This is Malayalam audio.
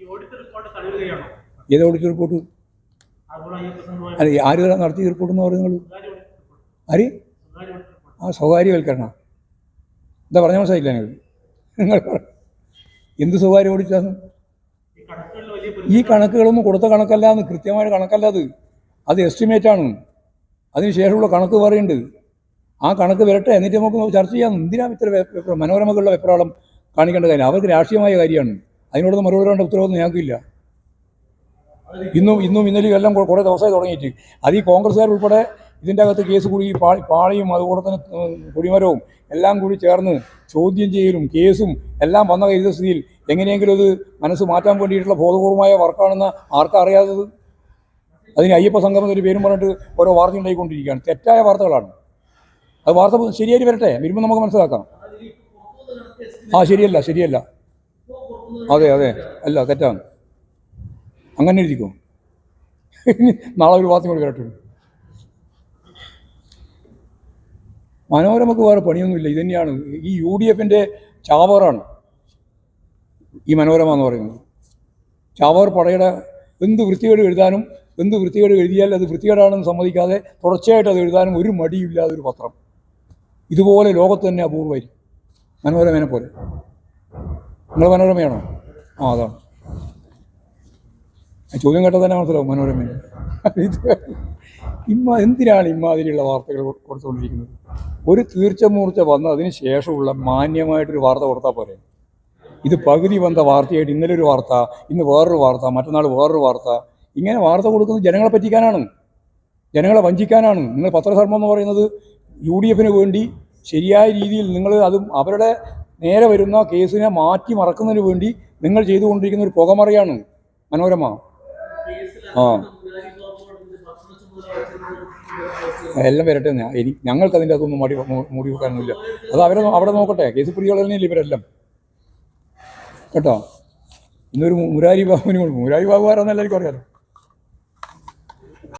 ഏത് ഓഡിറ്റ് റിപ്പോർട്ട് അല്ല ആര് നടത്തിയ റിപ്പോർട്ട് എന്ന് പറയുന്നത് ആര്? ആ സ്വകാര്യവൽക്കരണം. എന്താ പറഞ്ഞ മനസ്സിലായില്ല നിങ്ങൾ? നിങ്ങൾ. എന്ത് സ്വകാര്യ ഓഡിറ്റാന്ന് ഈ കണക്കുകളൊന്നും കൊടുത്ത കണക്കല്ല എന്ന് കൃത്യമായ കണക്കല്ല അത്. അത് എസ്റ്റിമേറ്റ് ആണ്. അതിന് ശേഷമുള്ള കണക്ക് പറയുന്നുണ്ട്. ആ കണക്ക് വരട്ടെ എന്നിട്ട് നമുക്ക് ചർച്ച ചെയ്യാം. എന്തിനാ ഇത്ര മനോരമകളുടെ വെപ്രാളം കാണിക്കേണ്ട കാര്യം? അവർക്ക് രാഷ്ട്രീയമായ കാര്യമാണ്. അതിനോട് മറുപടി വേണ്ട ഉത്തരവൊന്നും ഞങ്ങൾക്കില്ല. ഇന്നും ഇന്നും ഇന്നലെ എല്ലാം കുറേ ദിവസമായി തുടങ്ങിയിട്ട്. അത് ഈ കോൺഗ്രസ്സുകാർ ഉൾപ്പെടെ ഇതിന്റെ അകത്ത് കേസ് കൂടി ഈ പാ- പാളിയും അതുപോലെ തന്നെ കൊടിമരവും എല്ലാം കൂടി ചേർന്ന് ചോദ്യം ചെയ്യലും കേസും എല്ലാം വന്ന കരുത സ്ഥിതിയിൽ എങ്ങനെയെങ്കിലും അത് മനസ്സ് മാറ്റാൻ വേണ്ടിയിട്ടുള്ള ബോധപൂർവമായ വർക്കാണെന്ന് ആർക്കും അറിയാത്തത്? അതിന് അയ്യപ്പ സംഘം എന്നൊരു പേരും പറഞ്ഞിട്ട് ഓരോ വാർത്ത ഉണ്ടായിക്കൊണ്ടിരിക്കുകയാണ്. തെറ്റായ വാർത്തകളാണ്. അത് വാർത്ത ശരിയായിട്ട് വരട്ടെ? വരുമ്പോൾ നമുക്ക് മനസ്സിലാക്കാം. ആ ശരിയല്ല ശരിയല്ല. അതെ അതെ. അല്ല തെറ്റാണ് അങ്ങനെ ഇരിക്കും. നാളെ ഒരു വാർത്ത കൂടി മനോരമക്ക് വേറെ പണിയൊന്നുമില്ല. ഇത് തന്നെയാണ്. ഈ യു ഡി എഫിന്റെ ചാവറാണ് ഈ മനോരമ എന്ന് പറയുന്നത്. ചാവർ പടയുടെ എന്ത് വൃത്തികേട് എഴുതാനും എന്ത് വൃത്തികേട് എഴുതിയാൽ അത് വൃത്തികേടാണെന്ന് സമ്മതിക്കാതെ തുടർച്ചയായിട്ട് അത് എഴുതാനും ഒരു മടിയില്ലാതെ ഒരു പത്രം. ഇതുപോലെ ലോകത്ത് തന്നെ അപൂർവമായിരിക്കും മനോരമേനെ പോലെ. നിങ്ങൾ മനോരമയാണോ? ആ അതാണ് ചോദ്യം കേട്ടാൽ തന്നെ മനസ്സിലാവും മനോരമ ഇമ്മ എന്തിനാണ് ഇമ്മാതിരിയുള്ള വാർത്തകൾ കൊടുത്തുകൊണ്ടിരിക്കുന്നത്? ഒരു തീർച്ച തീർച്ചമൂർച്ച വന്ന അതിന് ശേഷമുള്ള മാന്യമായിട്ടൊരു വാർത്ത കൊടുത്താൽ പോരെ. ഇത് പകുതി വന്ന വാർത്തയായിട്ട് ഇന്നലെ ഒരു വാർത്ത ഇന്ന് വേറൊരു വാർത്ത മറ്റന്നാൾ വേറൊരു വാർത്ത. ഇങ്ങനെ വാർത്ത കൊടുക്കുന്നത് ജനങ്ങളെ പറ്റിക്കാനാണ്. ജനങ്ങളെ വഞ്ചിക്കാനാണ്. നിങ്ങൾ പത്രധർമ്മം എന്ന് പറയുന്നത് യു ഡി എഫിന് വേണ്ടി ശരിയായ രീതിയിൽ നിങ്ങൾ അതും അവരുടെ നേരെ വരുന്ന കേസിനെ മാറ്റി മറക്കുന്നതിന് വേണ്ടി നിങ്ങൾ ചെയ്തുകൊണ്ടിരിക്കുന്ന ഒരു പുകമറിയാണ് മനോരമ. ആ. എല്ലാം വരട്ടെ എനിക്ക് എനി- ഞങ്ങൾക്ക് അതിന്റെ അകത്തൊന്നും മടി മൂടി വെക്കാനൊന്നുമില്ല. അത് അവരെ അവിടെ നോക്കട്ടെ. കേസ് പ്രതികൾ തന്നെയല്ലേ ഇവരെല്ലാം കേട്ടോ? ഇന്നൊരു മുരാരി ബാബുവിനും മുരാരി ബാബു ആരാന്ന് എല്ലാവർക്കും അറിയാലോ.